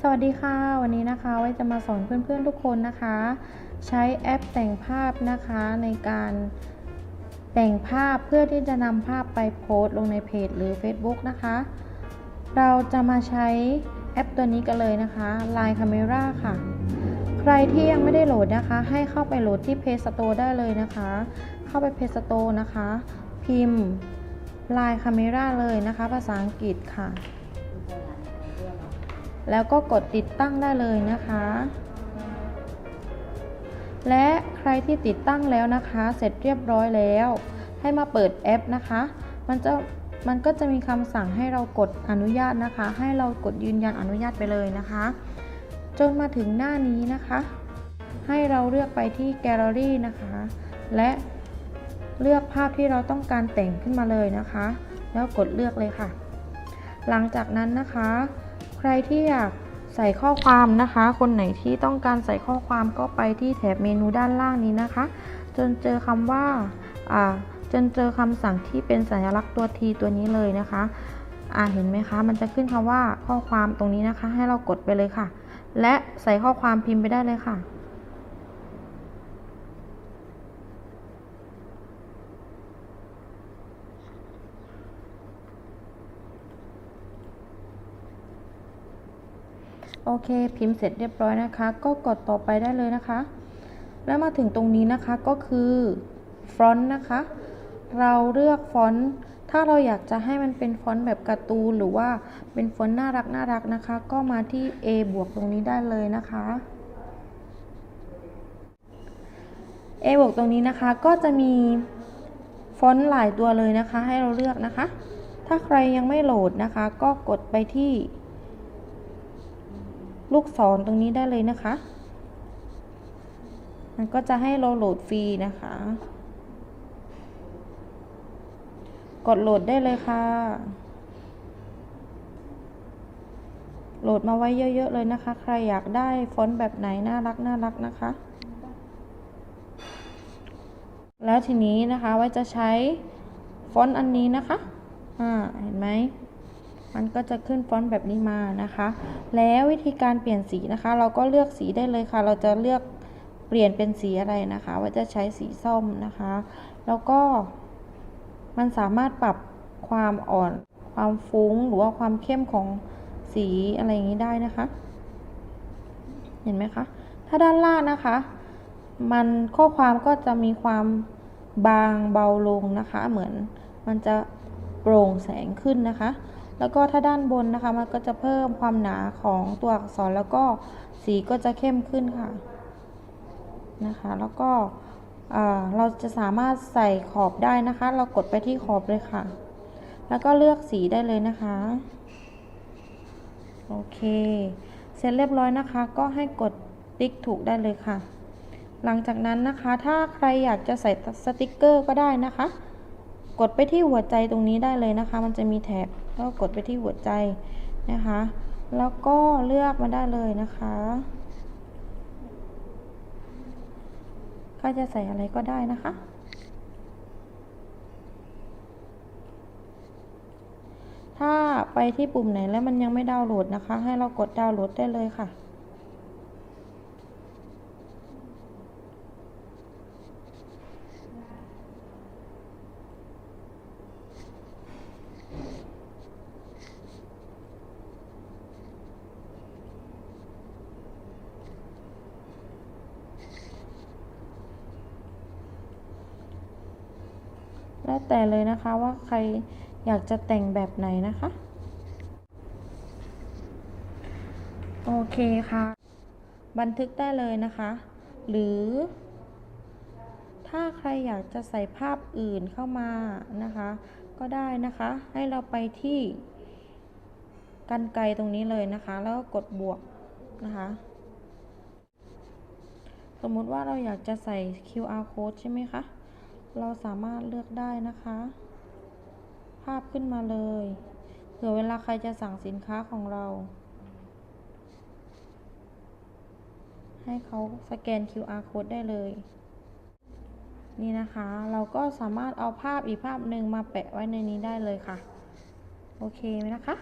สวัสดีค่ะ วันนี้นะคะไว้จะมาสอนเพื่อนๆทุกคนนะคะ ใช้แอปแต่งภาพนะคะในการแต่งภาพเพื่อที่จะนำภาพไปโพสต์ลงในเพจหรือ Facebook นะคะ เราจะมาใช้แอปตัวนี้กันเลยนะคะ Line Camera ค่ะ ใครที่ยังไม่ได้โหลดนะคะ ให้เข้าไปโหลดที่ Play Store ได้เลยนะคะ เข้าไป Play Store นะคะ พิมพ์ Line Camera เลยนะคะ ภาษาอังกฤษค่ะ แล้วก็กดติดตั้งได้เลยนะคะ และใครที่ติดตั้งแล้วนะคะ เสร็จเรียบร้อยแล้ว ให้มาเปิดแอปนะคะ มันจะมันก็จะมีคำสั่งให้เรากดอนุญาตนะคะ ให้เรากดยืนยันอนุญาตไปเลยนะคะ จนมาถึงหน้านี้นะคะ ให้เราเลือกไปที่แกลเลอรี่นะคะ และเลือกภาพที่เราต้องการแต่งขึ้นมาเลยนะคะ แล้วกดเลือกเลยค่ะ หลังจากนั้นนะคะ รที่อยากใส่ข้อความนะคะ คนไหนที่ต้องการใส่ข้อความก็ไปที่แถบเมนูด้านล่างนี้นะคะ จนเจอคำว่าจนเจอคำสั่งที่เป็นสัญลักษณ์ตัว T ตัวนี้เลยนะคะอ่าเห็นไหมคะ มันจะขึ้นคำว่าข้อความตรงนี้นะคะ ให้เรากดไปเลยค่ะ และใส่ข้อความพิมพ์ไปได้เลยค่ะ โอเค พิมพ์เสร็จเรียบร้อยนะคะ ก็กดต่อไปได้เลยนะคะ แล้วมาถึงตรงนี้นะคะก็คือฟอนต์นะคะ เราเลือกฟอนต์ถ้าเราอยากจะให้มันเป็นฟอนต์แบบการ์ตูนหรือว่าเป็นฟอนต์น่ารักน่ารักนะคะ ก็มาที่ A บวกตรงนี้ได้เลยนะคะ A บวกตรงนี้นะคะก็จะมีฟอนต์หลายตัวเลยนะคะ ให้เราเลือกนะคะ ถ้าใครยังไม่โหลดนะคะ ก็กดไปที่ ลูกศรตรงนี้ได้เลยนะคะ มันก็จะให้เราโหลดฟรีนะคะ กดโหลดได้เลยค่ะ โหลดมาไว้เยอะๆเลยนะคะ ใครอยากได้ฟอนต์แบบไหนน่ารักน่ารักนะคะ แล้วทีนี้นะคะไว้จะใช้ฟอนต์อันนี้นะคะ อ่า เห็นไหม มันก็จะขึ้นฟอนต์แบบนี้มานะคะ แล้ววิธีการเปลี่ยนสีนะคะ เราก็เลือกสีได้เลยค่ะ เราจะเลือกเปลี่ยนเป็นสีอะไรนะคะ ว่าจะใช้สีส้มนะคะ แล้วก็มันสามารถปรับความอ่อนความฟุ้งหรือว่าความเข้มของสีอะไรอย่างนี้ได้นะคะ เห็นไหมคะ ถ้าด้านล่างนะคะ มันข้อความก็จะมีความบางเบาลงนะคะ เหมือนมันจะโปร่งแสงขึ้นนะคะ แล้วก็ถ้าด้านบนนะคะ มันก็จะเพิ่มความหนาของตัวอักษรแล้วก็สีก็จะเข้มขึ้นค่ะนะคะ แล้วก็เราจะสามารถใส่ขอบได้นะคะ เรากดไปที่ขอบเลยค่ะ แล้วก็เลือกสีได้เลยนะคะโอเค เสร็จเรียบร้อยนะคะ ก็ให้กดติ๊กถูกได้เลยค่ะ หลังจากนั้นนะคะ ถ้าใครอยากจะใส่สติกเกอร์ก็ได้นะคะ กดไปที่หัวใจตรงนี้ได้เลยนะคะ มันจะมีแถบก็กดไปที่หัวใจนะคะ แล้วก็เลือกมาได้เลยนะคะก็จะใส่อะไรก็ได้นะคะ ถ้าไปที่ปุ่มไหนแล้วมันยังไม่ดาวน์โหลดนะคะ ให้เรากดดาวน์โหลดได้เลยค่ะ แล้วแต่เลยนะคะว่าใครอยากจะแต่งแบบไหนนะคะ โอเคค่ะ บันทึกได้เลยนะคะ หรือ ถ้าใครอยากจะใส่ภาพอื่นเข้ามานะคะ ก็ได้นะคะ ให้เราไปที่กันไกลตรงนี้เลยนะคะ แล้วก็กดบวกนะคะ สมมุติว่าเราอยากจะใส่ QR code ใช่ไหมคะ เราสามารถเลือกได้นะคะ ภาพขึ้นมาเลยเผื่อเวลาใครจะสั่งสินค้าของเรา ให้เขาสแกน QR code ได้เลย นี่นะคะ เราก็สามารถเอาภาพอีกภาพหนึ่งมาแปะไว้ในนี้ได้เลยค่ะ โอเคไหมนะคะ